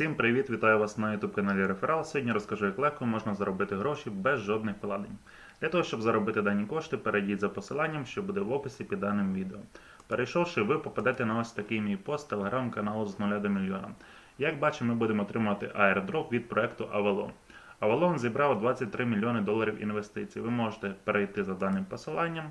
Всім привіт! Вітаю вас на YouTube каналі Реферал. Сьогодні розкажу, як легко можна заробити гроші без жодних вкладень. Для того, щоб заробити дані кошти, перейдіть за посиланням, що буде в описі під даним відео. Перейшовши, ви попадете на ось такий мій пост телеграм-каналу з 0 до мільйона. Як бачимо, ми будемо отримати airdrop від проекту Avalon. Avalon зібрав 23 мільйони доларів інвестицій. Ви можете перейти за даним посиланням,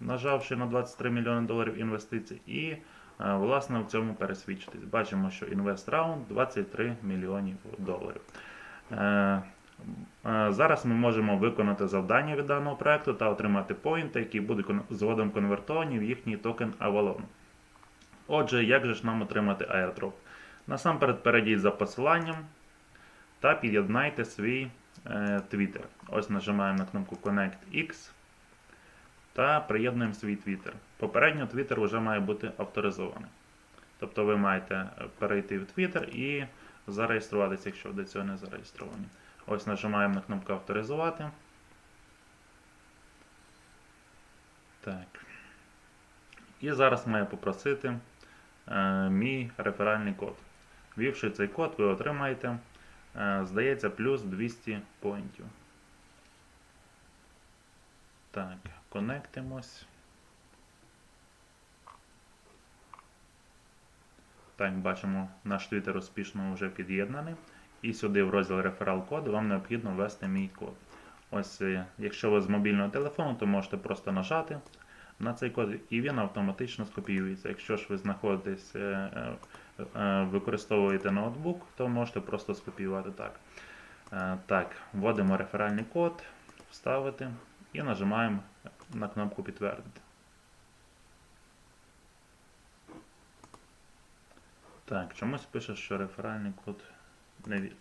нажавши на 23 мільйони доларів інвестицій, і власне в цьому пересвідчитись. Бачимо, що інвест раунд 23 мільйонів доларів. Е, е, Зараз ми можемо виконати завдання від даного проекту та отримати поінти, які будуть згодом конвертовані в їхній токен Avalon. Отже, як же ж нам отримати airdrop? Насамперед перейдіть за посиланням та під'єднайте свій е, Twitter. Ось нажимаємо на кнопку Connect X та приєднуємо свій Twitter. Попередньо Twitter вже має бути авторизований. Тобто ви маєте е, перейти в Twitter і зареєструватися, якщо до цього не зареєстровані. Ось нажимаємо на кнопку авторизувати. Так. І зараз маю попросити е, мій реферальний код. Ввівши цей код, ви отримаєте, е, здається, плюс 200 поінтів. Так, конектимось. Так, бачимо, наш Twitter успішно вже під'єднаний. І сюди в розділ реферал коду вам необхідно ввести мій код. Ось, е, якщо ви з мобільного телефону, то можете просто нажати на цей код, і він автоматично скопіюється. Якщо ж ви знаходитесь, е, е, використовуєте ноутбук, то можете просто скопіювати так. Так, вводимо реферальний код, вставити і нажимаємо на кнопку підтвердити. Так, чомусь пише, що реферальний код не від.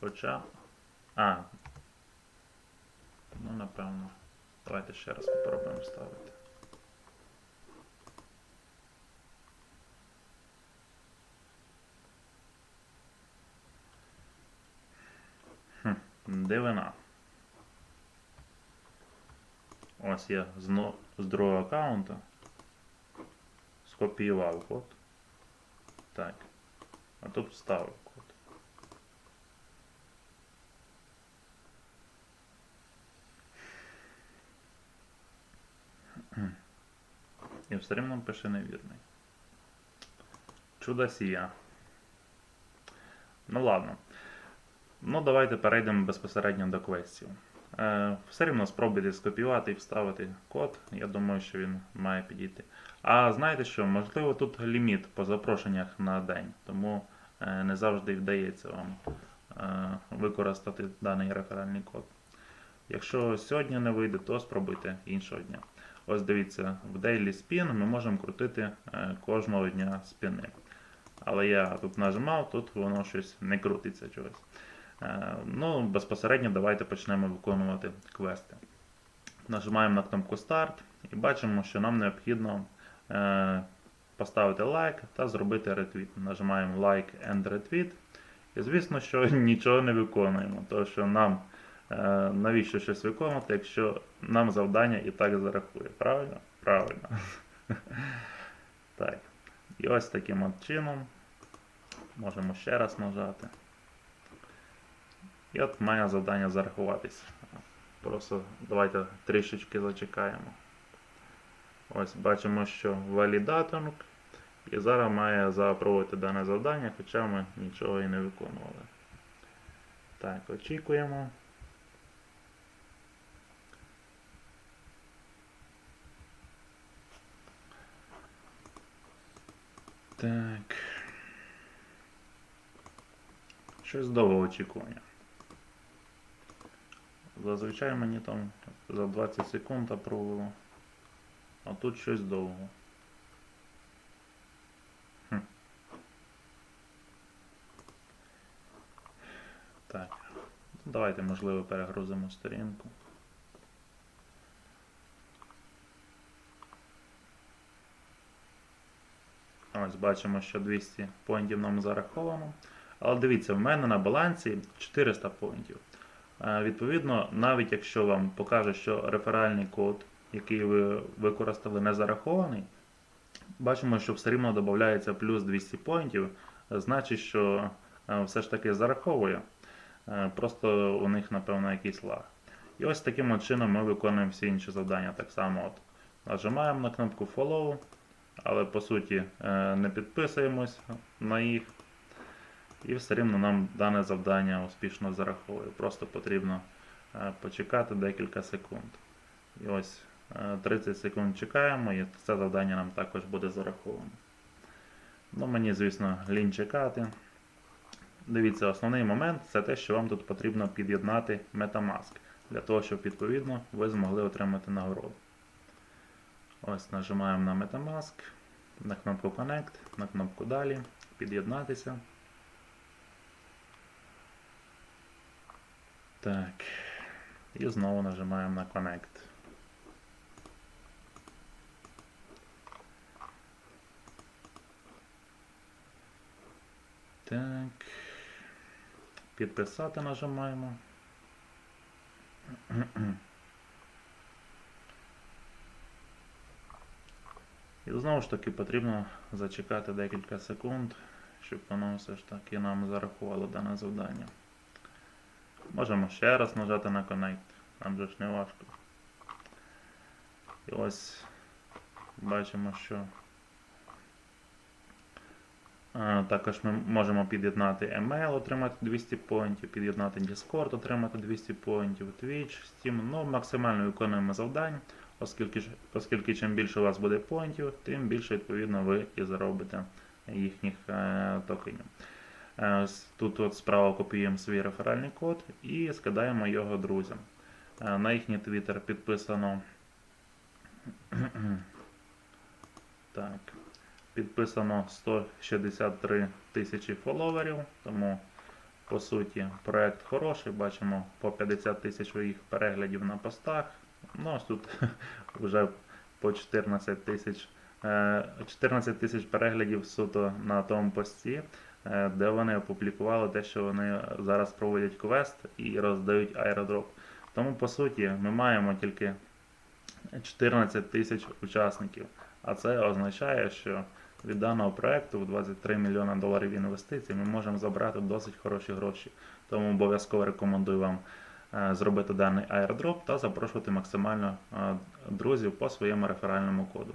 Хоча. А. Ну, напевно. Давайте ще раз попробуємо вставити. Хм, дивина. Ось я з другого аккаунта скопіював код. Так. А тут вставив код. І все рівно пише невірний. Чудосія. Ну ладно. Ну, давайте перейдемо безпосередньо до квестів. Е, все рівно спробуйте скопіювати і вставити код. Я думаю, що він має підійти. А знаєте що, можливо, тут ліміт по запрошеннях на день, тому е, не завжди вдається вам е, використати даний реферальний код. Якщо сьогодні не вийде, то спробуйте іншого дня. Ось дивіться, в Daily Spin ми можемо крутити кожного дня спіни. Але я тут нажимав, тут воно щось не крутиться чогось. Е, Ну, безпосередньо давайте почнемо виконувати квести. Нажимаємо на кнопку Старт і бачимо, що нам необхідно е, поставити лайк та зробити ретвіт. Нажимаємо Like and Retweet. І звісно, що нічого не виконуємо, тому що нам е, навіщо щось виконувати, якщо нам завдання і так зарахує. Правильно? Правильно. Так. І ось таким от чином можемо ще раз нажати. І от має завдання зарахуватись. Просто давайте трішечки зачекаємо. Ось бачимо, що валідаторинг. І зараз має запроводити дане завдання, хоча ми нічого і не виконували. Так, очікуємо. Так. Щось довго очікування. Зазвичай мені там за 20 секунд апрувало. А тут щось довго. Так. Давайте, можливо, перегрузимо сторінку. Ось бачимо, що 200 поінтів нам зараховано. Але дивіться, в мене на балансі 400 поінтів. Е, Відповідно, навіть якщо вам покаже, що реферальний код, який ви використали, не зарахований, бачимо, що все рівно додається плюс 200 поінтів значить, що е, все ж таки зараховує. Е, Просто у них, напевно, якийсь лаг. І ось таким чином ми виконуємо всі інші завдання. Так само от нажимаємо на кнопку Follow, але по суті не підписуємось на їх. І все рівно нам дане завдання успішно зараховує. Просто потрібно е, почекати декілька секунд. І ось е, 30 секунд чекаємо, і це завдання нам також буде зараховано. Ну, мені, звісно, лінь чекати. Дивіться, основний момент це те, що вам тут потрібно під'єднати Metamask, для того, щоб відповідно ви змогли отримати нагороду. Ось нажимаємо на Metamask, на кнопку Connect, на кнопку Далі, під'єднатися. Так. І знову нажимаємо на Connect. Так. Підписати нажимаємо. І знову ж таки потрібно зачекати декілька секунд, щоб воно все ж таки нам зарахувало дане завдання. Можемо ще раз нажати на Connect, нам же ж не важко. І ось бачимо, що Також ми можемо під'єднати email, отримати 200 поінтів, під'єднати Discord, отримати 200 поінтів, Twitch, Steam. Ну, максимально виконуємо завдань, оскільки, оскільки чим більше у вас буде поінтів, тим більше відповідно ви і заробите їхніх е, токенів. Е, Тут от справа копіюємо свій реферальний код і скидаємо його друзям. Е, На їхній твіттер підписано. Так. Підписано 163 тисячі фоловерів, тому по суті проект хороший. Бачимо по 50 тисяч їх переглядів на постах. Ну, ось тут вже по 14 тисяч е, 14 тисяч переглядів суто на тому пості, е, де вони опублікували те, що вони зараз проводять квест і роздають аеродроп. Тому по суті ми маємо тільки 14 тисяч учасників. А це означає, що від даного проекту в 23 мільйона доларів інвестицій ми можемо забрати досить хороші гроші. Тому обов'язково рекомендую вам е, зробити даний аеродроп та запрошувати максимально е, друзів по своєму реферальному коду.